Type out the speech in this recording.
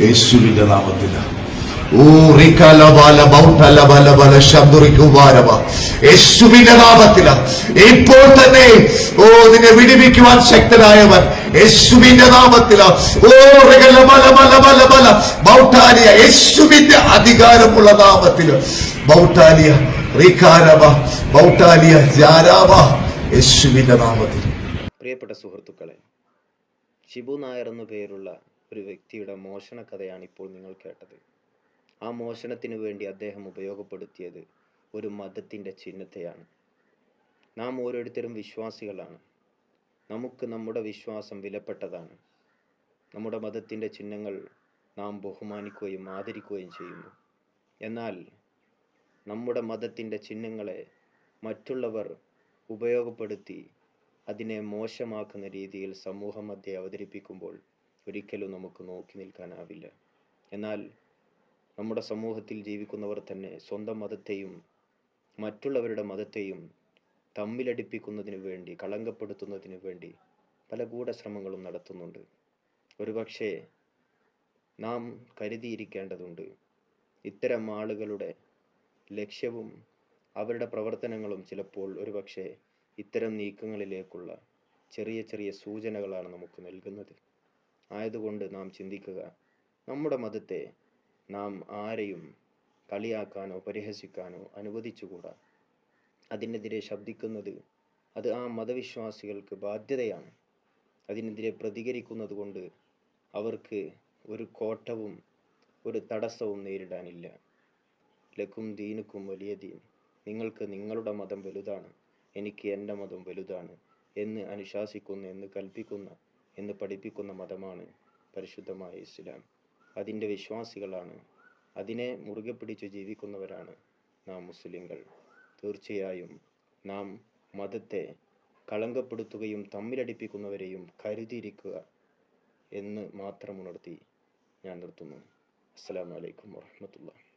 യേശുവിന്റെ ശബ്ദുറിക്കുവാരവ യേശുവിന്റെ നാമത്തിൽ ഇപ്പോൾ തന്നെ ഓ നിന്നെ വിടിവിക്കുവാൻ ശക്തനായവൻ. യേശുവിന്റെ നാമത്തിൽ ഓ റികലബലബലബലബല ബൗട്ടാലിയ യേശുവിന്റെ അധികാരമുള്ള നാമത്തിൽ ബൗട്ടാലിയ റിക്കാരവ. ബൗട്ടാലിയ ജാരാവ. യേശുവിന്റെ നാമത്തിൽ. പ്രിയപ്പെട്ട സുഹൃത്തുക്കളെ ഷിബു നായർ എന്നു പേരുള്ള ഒരു വ്യക്തിയുടെ മോഷണ കഥയാണ് ഇപ്പോൾ നിങ്ങൾ കേട്ടത്. ആ മോഷണത്തിനു വേണ്ടി അദ്ദേഹം ഉപയോഗപ്പെടുത്തിയത് ഒരു മതത്തിന്റെ ചിഹ്നത്തെയാണ്. നാം ഓരോരുത്തരും വിശ്വാസികളാണ്. നമുക്ക് നമ്മുടെ വിശ്വാസം വിലപ്പെട്ടതാണ്. നമ്മുടെ മതത്തിന്റെ ചിഹ്നങ്ങൾ നാം ബഹുമാനിക്കുകയും ആദരിക്കുകയും ചെയ്യുന്നു. എന്നാൽ നമ്മുടെ മതത്തിന്റെ ചിഹ്നങ്ങളെ മറ്റുള്ളവർ ഉപയോഗപ്പെടുത്തി അതിനെ മോശമാക്കുന്ന രീതിയിൽ സമൂഹ മധ്യേ അവതരിപ്പിക്കുമ്പോൾ ഒരിക്കലും നമുക്ക് നോക്കി നിൽക്കാനാവില്ല. എന്നാൽ നമ്മുടെ സമൂഹത്തിൽ ജീവിക്കുന്നവർ തന്നെ സ്വന്തം മതത്തെയും മറ്റുള്ളവരുടെ മതത്തെയും തമ്മിലടിപ്പിക്കുന്നതിന് വേണ്ടി കളങ്കപ്പെടുത്തുന്നതിന് വേണ്ടി പല ഗൂഢശ്രമങ്ങളും നടത്തുന്നുണ്ട്. ഒരുപക്ഷെ നാം കരുതിയിരിക്കേണ്ടതുണ്ട് ഇത്തരം ആളുകളുടെ ലക്ഷ്യവും അവരുടെ പ്രവർത്തനങ്ങളും ചിലപ്പോൾ ഒരുപക്ഷെ ഇത്തരം നീക്കങ്ങളിലേക്കുള്ള ചെറിയ ചെറിയ സൂചനകളാണ് നമുക്ക് നൽകുന്നത്. ആയതുകൊണ്ട് നാം ചിന്തിക്കുക നമ്മുടെ മതത്തെ നാം ആരെയും കളിയാക്കാനോ പരിഹസിക്കാനോ അനുവദിച്ചുകൂടാ. അതിനെതിരെ ശബ്ദിക്കുന്നത് അത് ആ മതവിശ്വാസികൾക്ക് ബാധ്യതയാണ്. അതിനെതിരെ പ്രതികരിക്കുന്നത് കൊണ്ട് അവർക്ക് ഒരു കോട്ടവും ഒരു തടസ്സവും നേരിടാനില്ല. ലക്കും ദീനുക്കും വലിയ ദീൻ. നിങ്ങൾക്ക് നിങ്ങളുടെ മതം വലുതാണ് എനിക്ക് എന്റെ മതം വലുതാണ് എന്ന് അനുശാസിക്കുന്ന എന്ന് കൽപ്പിക്കുന്ന. പഠിപ്പിക്കുന്ന മതമാണ് പരിശുദ്ധമായ ഇസ്ലാം. അതിന്റെ വിശ്വാസികളാണ്. അതിനെ മുറുകെ പിടിച്ച് ജീവിക്കുന്നവരാണ് നാം മുസ്ലിങ്ങൾ. തീർച്ചയായും നാം മതത്തെ കളങ്കപ്പെടുത്തുകയും തമ്മിലടിപ്പിക്കുന്നവരെയും കരുതിയിരിക്കുക എന്ന് മാത്രം ഉണർത്തി ഞാൻ നിർത്തുന്നു. അസ്സലാമു അലൈക്കും വറഹ്മത്തുള്ളാഹി